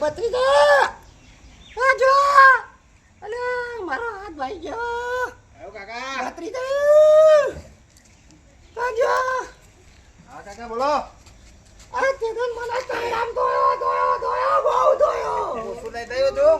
ભત્રીજા આ જો! અલે મારો હાથ ભાઈ ગયો. આવો કાકા. ભત્રીજા આ જો! હા કાકા બોલો. અરે જગન મને કાયરામ દોયો દોયો દોયો બહુ દોયો શું લઈ થયું તું?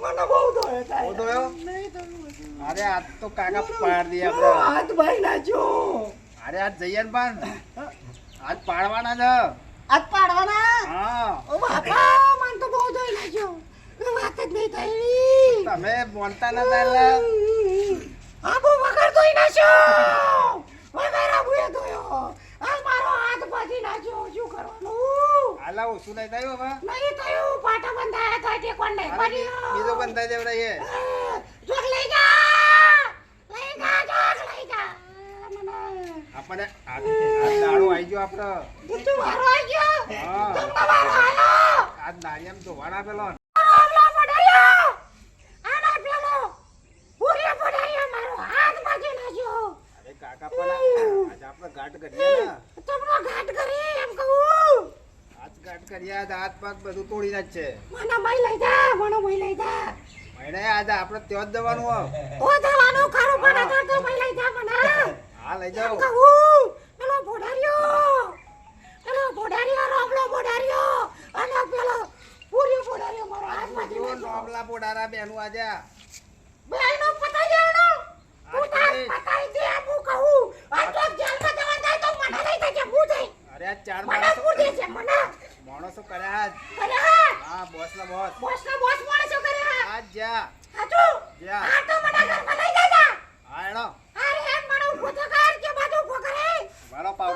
મને બહુ દોયો બહુ દોયો? નહીં દોયો અરે આજ તો કાકા પાડ આપણે. હાથ ભાઈ નાખ્યો. અરે આ જઈએ ને પણ. આજ પાડવાના છે. હાથ પાડવાના? હા. ઓ બાપા મન તો બહુ દોઈ લાગ્યો વાત જ નહીં થઈ. તમે બોલતા નતા એટલે? આબુ વગર દોઈ નાખ્યો. વગર આબુએ દોયો આ મારો હાથ ભાજી નાખ્યો. શું કરવાનું? હાલા ઓછું નહીં થયું હવે? નહીં થયું. પાટા બંધાયા તો તે કોણ નહીં બીજો બંધ દેવડાય જોક લઈ જા લઈ જા જોક લઈ જા મને આપણે આજ આજ દાડો આવી ગયો આપણે તું વારો આવી ગયો. તમને મારો આવ્યો આજ નાળિયેર તો પેલો. આપેલો કાકા પણ આજ આપણે ઘાટ કરીએ ને. તમને ઘાટ એમ કહું. આજ ગાંઠ કરીએ આજ હાથ પગ બધું તોડી નાખ છે મને મઈ લઈ જા મને મઈ લઈ જા. મહિને આજે આપણે ત્યાં જ જવાનું હો ઓ જવાનું ખરું પણ તો તું લઈ જા મને. હા લઈ જાઓ. પેલો બોડારિયો પેલો બોડારિયો રામલો બોડારિયો અને પેલો પૂરી બોડારિયો મારો હાથ બાજી જો નાખ્યો પોડારા બેનું આજે. બેનો પતાઈ દેવાનો. હું તાર પતાઈ દે હું કહું. આ તો જેલમાં જવાનું થાય તો મને લઈ જજે હું જઈ અરે આ ચાર મને માણસો છે મને. માણસો કર્યા હા હા બોસ ના બોસ બોસ. ના બોસ માણસો કરે આજ જા હાચું? જા. આ તો મને ઘરમાં લઈ જજા. હા એનો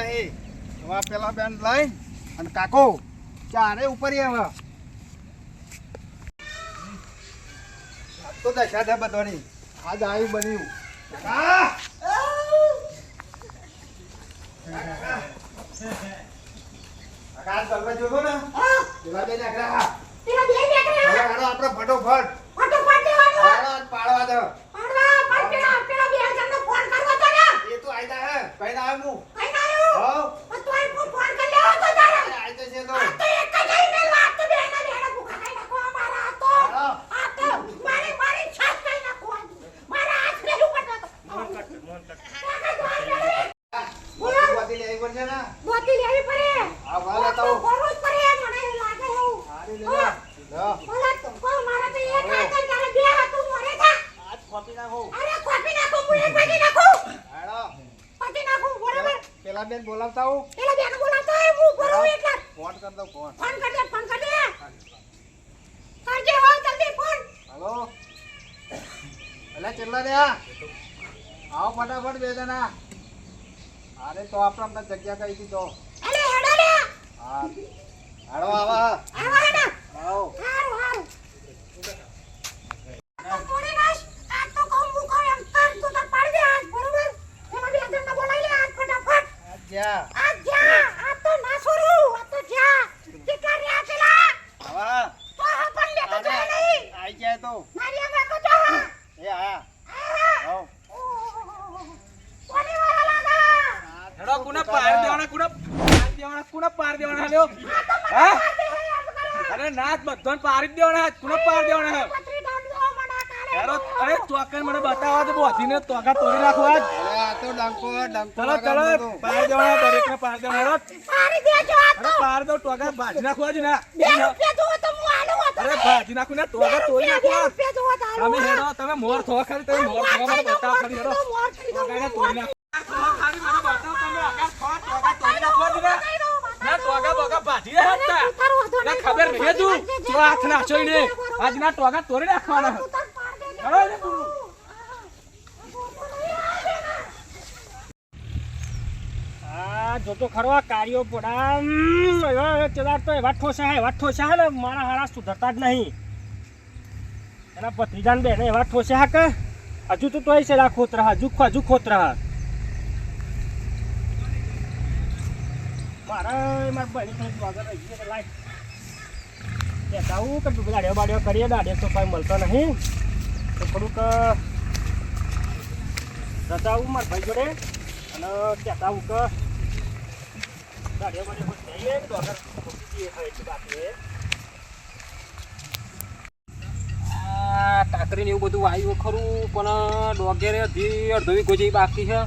નહીં. હવે પેલા બેન લઈ અને કાકો ચારે ઉપર હવે. તો દશા છે બધાની. આજ આવ્યું બન્યું. ને. હા બેન આગળ પેલા બે બેકરા હવે હાલો આપણે ફટોફટ ફટોફટ દેવાનો હાલો આજ પાડવા દો પાડવા પણ પેલા પેલા બે જણનો ફોન કરવો તો ને એ તો આઈ હે કઈ ના આવ્યું કઈ ના આવ્યો હો પણ તોય હું ફોન કરી લેવો તો તારે આઈ તો છે તો આ તો એક જ ઈમેલ વાત તો બે ના બેડા ભૂખા ખાઈ નાખો અમારા આ તો હાલો. આ તો મારી મારી છાત ખાઈ નાખો આજ. મારા હાથ ને ઉપર તો બોલો. બધી લેવી પડશે ને બોતી લેવી પડે આ વાળા તો તો કરવું જ પડે મને લાગે એવું હારી લે હા, જઈને બોલાવતા આવું પેલા બેન બોલાવતો હોય હું ઉપર રહું એટલે ફોન કર દઉં ફોન ફોન કર દે ફોન કર દે કરજે હો જલ્દી ફોન હલો રહ્યા આવો ફટાફટ બે જણા. અરે તો આપણે અમને જગ્યા કઈ દીધો હા. હાડો આવા. આવો હેડો. આવો. હારું હારું. થોડી નાશ? આ તો કહું હું કહું એમ કર તું તાર પાડી દે હાથ બરોબર? પેલા બે જણને બોલાવી લે હાથ ફટાફટ. જ્યાં. આ તો છોડું આ કુના પાર દેવાના, કુના પાર દેવાના, કુના પાર દેવાના, લ્યો. હા? અરે નાચ બધાને પારી જ દેવાના, કુના પાર દેવાના અરે ચોકન મને બતાવવા તો બોધીને તોગા તોડી નાખો આજ. આ તો ડંકો ડંકો ચલો ચલો. પાર દેવાના, દરેકને પાર દેવાના મારી દેજો આ તો પાર દો ટોગા ભાજી નાખો આજ, ના. બે રૂપિયા જોવો તો હું આલું હતો અરે ભાજી નાખો, ને ટોગા તોડી નાખો. રૂપિયા જોવો તો તમે હેડો, તમે મોર થો ખાલી, તમે મોર થો મને બતાવો ખાલી, હેડો. ટોગાને તોડી નાખો. ખબર નહીં તું તો હાથ નાખશો આજના ટોગા તોડી નાખવાના ને તું. ખરો આ કાર્યો પોડા કેદાર તો એવા ઠોસા એવા ઠોસા ને મારા હારા સુધરતા જ નહીં એના ભત્રીજાને બેને એવા ઠોસા કે હજુ તો તોય છે હજુ ખોતરા મારા મારા બહેની થોડીક વગર રહી ગઈ એટલે લાય કહેતા આવું કે દાડ્યો બાડ્યો કરીએ દાડ્યો તો કઈ મળતો નહીં. તો થોડુંક રજા મારા ભાઈ જોડે, અને કહેતા આવું કે દાડ્યો બાડ્યો જઈએ તો અગર એવું બધું આવ્યું ખરું, પણ ડોગેરે અડધો વીઘો જેવી બાકી છે.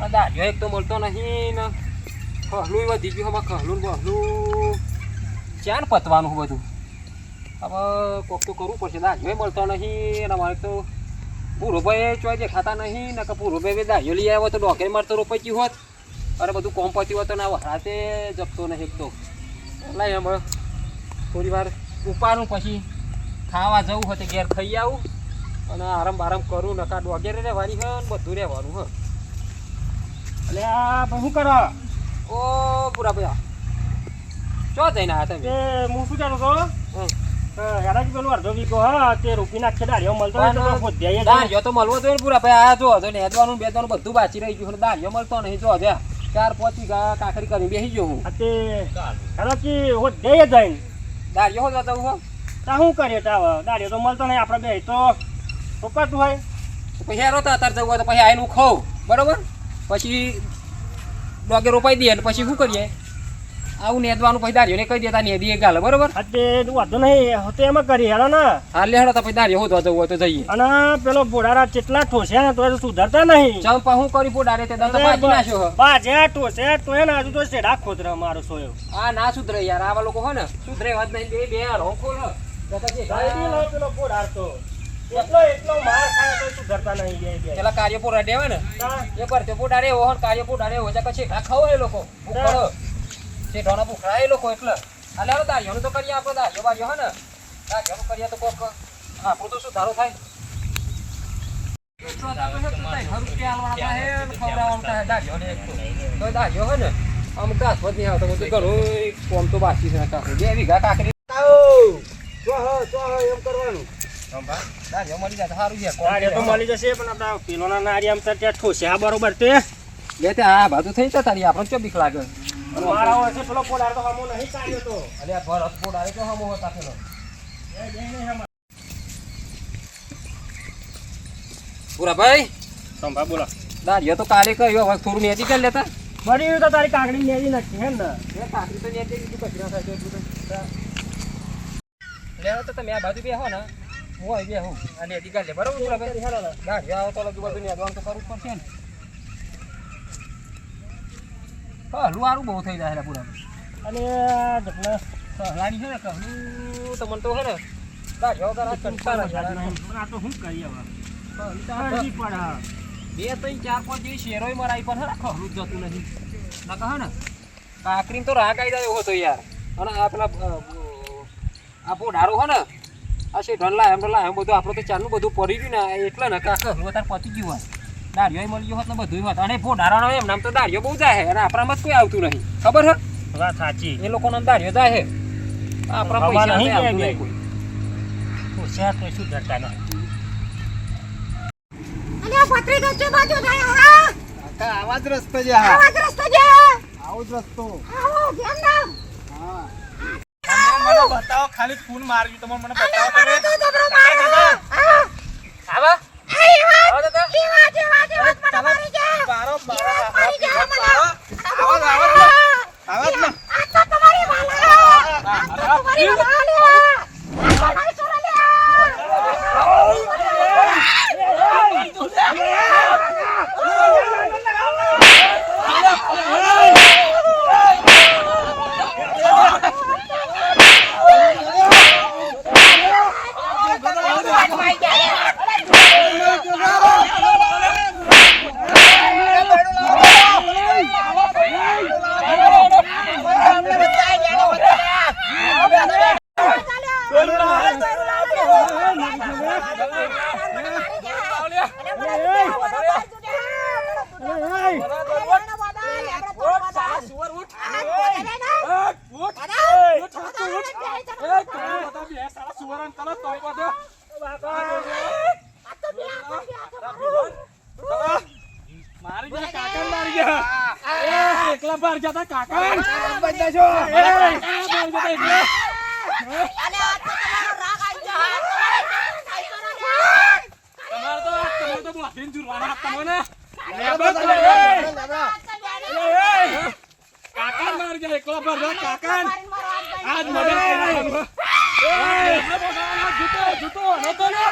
આ એક તો મળતો નહીં ને. ખહલું, એવા ગયું આમાં ખહલું બહલું ક્યાં પતવાનું બધું? હવે કોક તો કરવું પડશે. દાજો મળતો નહીં, અને અમારે તો પૂરોભાઈ ચોય દેખાતા નહીં, ને કે પૂરોભાઈ દાજો લઈ આવ્યો તો ડોકે મળતો રોપાઈ ગયું હોત. અરે બધું કોમ પતી હોત ને વરાતે જપતો નહીં એક તો. એટલે એમ થોડી વાર ઉપાડું પછી ખાવા જવું હોય તો ઘેર ખાઈ આવું. અને આરામ બારામ કરું. નકા ડોગેરે રહેવાની હોય બધું રહેવાનું હ એટલે આ બહુ કરો? ઓ પૂરા ભયા ચો જઈને આવ્યા તમે? એ હું શું કહેતો હતો. હેરાજી પેલું અડધો વીકો હા તે રૂપી નાખે દાડ્યો મળતો હોય તો મળવો જોઈએ ને પૂરા. ભાઈ આ જો તો નેદવાનું બેદવાનું બધું બાચી રહી ગયું મળતો નહીં જો ચાર પાંચ વીઘા કાકરી કરી બેસી ગયો હું. તે હો ભોધ્યાએ જાય દાળિયો હોત જવું હો? તા શું કરીએ તા દાડ્યો તો મળતો નહીં આપણે બે તો રોકાતું હોય. પછી હેરો તો અત્યારે જવું તો પછી આવીને હું ખાઉં. બરોબર? પછી ડોગે રોપાઈ દઈએ ને પછી શું કરીએ? આવું નેદવાનું પછી દાળિયોને કહી દેતા નેદીએ ગાલે બરોબર? આ વાંધો નહીં તો એમાં કરી હેરો ને. હા લે હેડો તો પછી દાળિયો હોતો જવું હોય તો જઈએ. અને પેલો બોડારા જેટલા ઠોસે ને તો એ સુધરતા નહીં. ચંપા હું કરી બોડારે તે? દંત બાજી નાખ્યો બાજે ઠોસે તો એને હજુ તો શેડા ખોતરા મારો સોયો. આ ના સુધરે યાર આવા લોકો હો ને. સુધરે વાત નહીં બે બે રોંખો ને પેલો બોડાર તો એટલો એટલો માર ખાય તો સુધરતા નહીં પેલા કાર્ય ને એ પર તે કાર્ય ખાવ એ લોકો. ભૂખડો ઢોના ભૂખડા એ લોકો એટલે. તો કરીએ આપણે હો ને? કરીએ તો કોક આપણું તો થાય? ઘણું કોમ તો બાકી છે બે વીઘા કાકરી એમ કરવાનું. દાળિયો મળી જાય સારું છે તો મળી જશે પણ આપણા પેલોના નારિયેળ તો ત્યાં ઠોસ્યા બરોબર તે. લે તે આ બાજુ થઈ જતા તારી આપણને ચો લાગે? અને મારા હોય છે પેલો ભોડાર તો હમો નહીં ચાલ્યો તો. અરે ભરત પોડારે તો હમો હતા પેલો. એ જઈ નહીં હમો. પૂરા ભાઈ સંભા બોલો. દાળિયો તો કાલે કયો હવે થોડું નેતી કરી લેતા. બની તો તારી કાકડી નેરી નાખી હે ને? એ કાકડી તો દીધું કચરા થાય તો લેવા તો તમે આ બાજુ બેહો ને. હું અહીં બેહું આ નેતી લે. બરાબર પૂરા ભાઈ. દાળિયો આવો તો લગી બધું નેદવાનું તો કરવું પડશે ને. હલું સારું બહુ થઈ જાય પૂરા. અને જપના છે ને કહલું તો મને તો હે ને. દાળિયો કરા કંટાળો આ તો શું કરીએ હવે? કહલું તો આ કરવી પડે હા. બે ત્રણ ચાર પાંચ જેવી શેરોય મરાઈ પણ હે ખરું જ જતું નથી. ના કહો ને કાકરીને તો રાગ આવી જાય એવો તો યાર. અને આ પેલા આ પોઢારો હો ને આ શેઠવાન લાય એમ લાય એમ બધું આપણે તો ચાલનું બધું પડી રહ્યું ને એટલે ને કાકા હવે તાર પતી ગયું હોય દાળિયો મળી ગયો હોત ને બધું હોત. અને પોઢારાનો એમ નામ તો દાળિયો બહુ જાય છે અને આપણામાં જ કોઈ આવતું નહીં. ખબર હે? વાત સાચી. એ લોકોનો દાળિયો જાય છે આપણા પૈસા નહીં આવતું નહીં કોઈ. હોશિયાર તો શું ધરતા નહીં અને આ પતરી ગચ્ચે બાજુ થાય હા? કાકા આવા જ રસ્તો છે હા રસ્તો છે? આવો જ રસ્તો. આવો કેમ ના? હા મને બતાવો. ખાલી ફોન માર્યું તમે મને બતાવો તમે. આવા. આવા દાદા. એ વાત એ વાત એ વાત મને મારી ગયા બારો એ વાત મારી ગયા મને આવો જ, આવો જ. આવો જ ને. આ તો તમારી વાલા આ તો તમારી વાલા આ તમારી મારી ગયા કાકા મારી ગયા એ, એકલા બહાર ગયા તા કાકા બધા છો કાકા માર ગયા એકલા બહાર કાકા આજ બોલાવવાના. જૂતો જૂતો નતો ને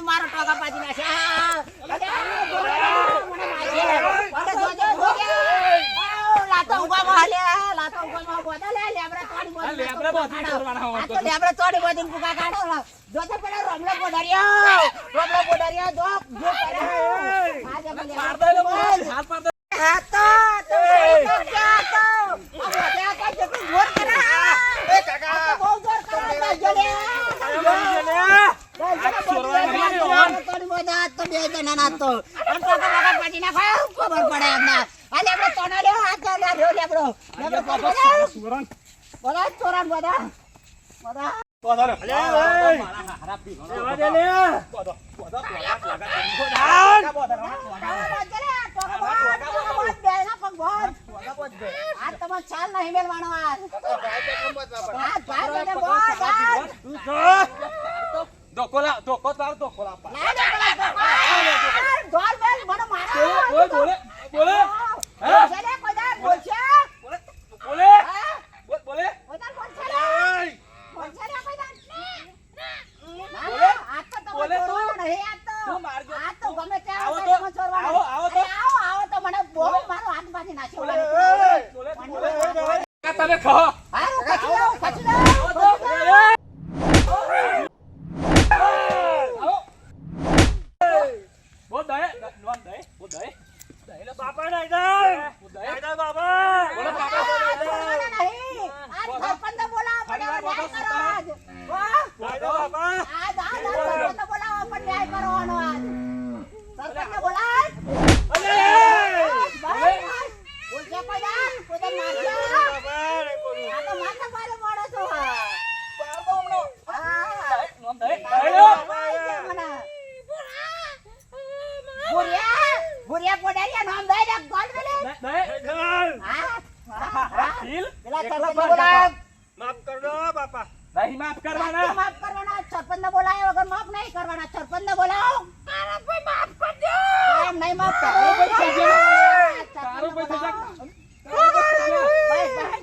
મારો ટોકા પાછી નાખ્યા લાતો ઉગામાં હાલ્યા લાતો ઉગામાં બોધા લે લેબરા તોડી બોધી લેબરા બાંધીને જુરવાના હોય તો. આ તો લેબરા તોડી બોધીને ભૂકા કાઢો જો તો પેલો રમલો પોડારિયો રમલો પોડારિયો જો જો કરે આજે મને દે હાથ માર દે. હા તો તો તો તો આ બોધે આ કાંઈ જોર કરે એ કાકા બહુ જોર કરે જલે તોડી બોધા તો બે જણા ના તો આમ તો કાકા પાછી નાખો ખબર પડે એમને આ લેબડો તોડો લ્યો હાથ લ્યો લેબડો લેબડો. બોલા ચોરાન બધા તો આજ ભાઈ બેને બોલ આજ. ધોકો લા- દે પેલા ધોકા. ધોલ બેલ મને મારો. બોલે, બોલે, બોલે. હે? બોલશે લે, કોઈ દાડ બોલશે. બોલે, બોલે, હા? બોલે, બોલે. કોઈ દાડ બોલશે લે. એય! બોલશે લે કોઈ દાડ. ના, બોલે. આજ તો તમે બોલે તું. ચોરવાનો નહીં, આજ તો. તું મારજો. આજ તો ગમે ત્યાં આવો તો. આવો, આવો તો. આવો, આવો તો મને બહુ મારો હાથ પાછી નાખ્યો. તમે કહો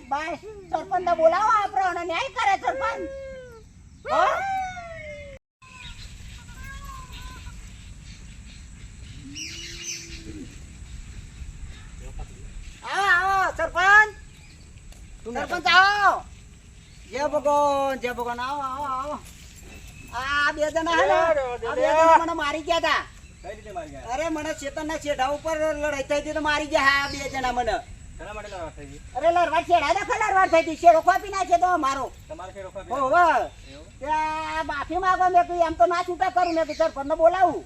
ભાઈ સરપંચ બોલાવો આપણો અને ન્યાય કરે સરપંચ આવો આવો સરપંચ સરપંચ આવો. જય ભગવાન જય ભગવાન આવો આવો આવો આ બે જણા મારી ગયા હતા અરે મને ચેતનના છેડા ઉપર લડાઈ થઈ હતી તો મારી ગયા હા બે જણા મને. અરે લડવા છેડા દખલ લડવા થઈ હતી. શેરો ખોપી નાખે તો મારો. ત્યાં માફી માગો મેં કીધું એમ તો ના છૂટા કરું મેં કીધું બોલાવું.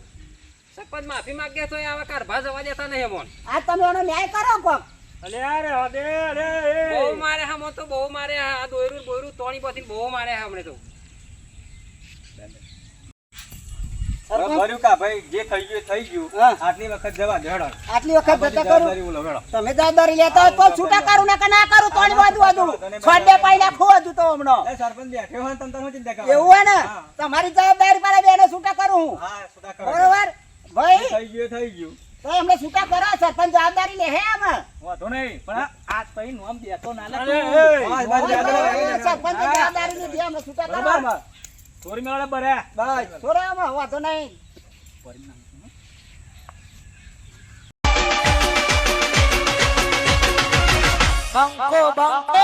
સરપંચ માફી માગ્યા તો આવા કારભા જવા દેતા નહીં અમોન આ તમે એનો ન્યાય કરો કોક. અલે અરે હદે અરે બહુ મારે હા તો બહુ મારે હા આ દોયરું બોયરું તોણી પછી બહુ મારે હમણે તો સરપંચ ભર્યું કા ભાઈ જે થઈ ગયું થઈ ગયું હા. આટલી વખત જતા કરું? જવાબદારી તમે જવાબદારી લેતા હોય તો છૂટા કરું ને કે ના કરું તો વધુ વધુ. છોડે પાઈ નાખું વધુ તો હમણાં. સરપંચ બેઠો હોય ને તમ તાર એવું હોય ને? તમારી જવાબદારી પર બેને છૂટા કરું હું. હા સુધા કરો. બરોબર? ભાઈ. થઈ ગયું થઈ ગયું. તો એમને છૂટા કરો સરપંચ જવાબદારી લે હે આમાં. વાંધો નહીં પણ આ પછી નોમ દેતો ના. સરપંચ જવાબદારી લીધી અમે છૂટા કરો ચોરી મેળે બરે. બસ આમાં વાંધો નહીં. બંકો બંકો.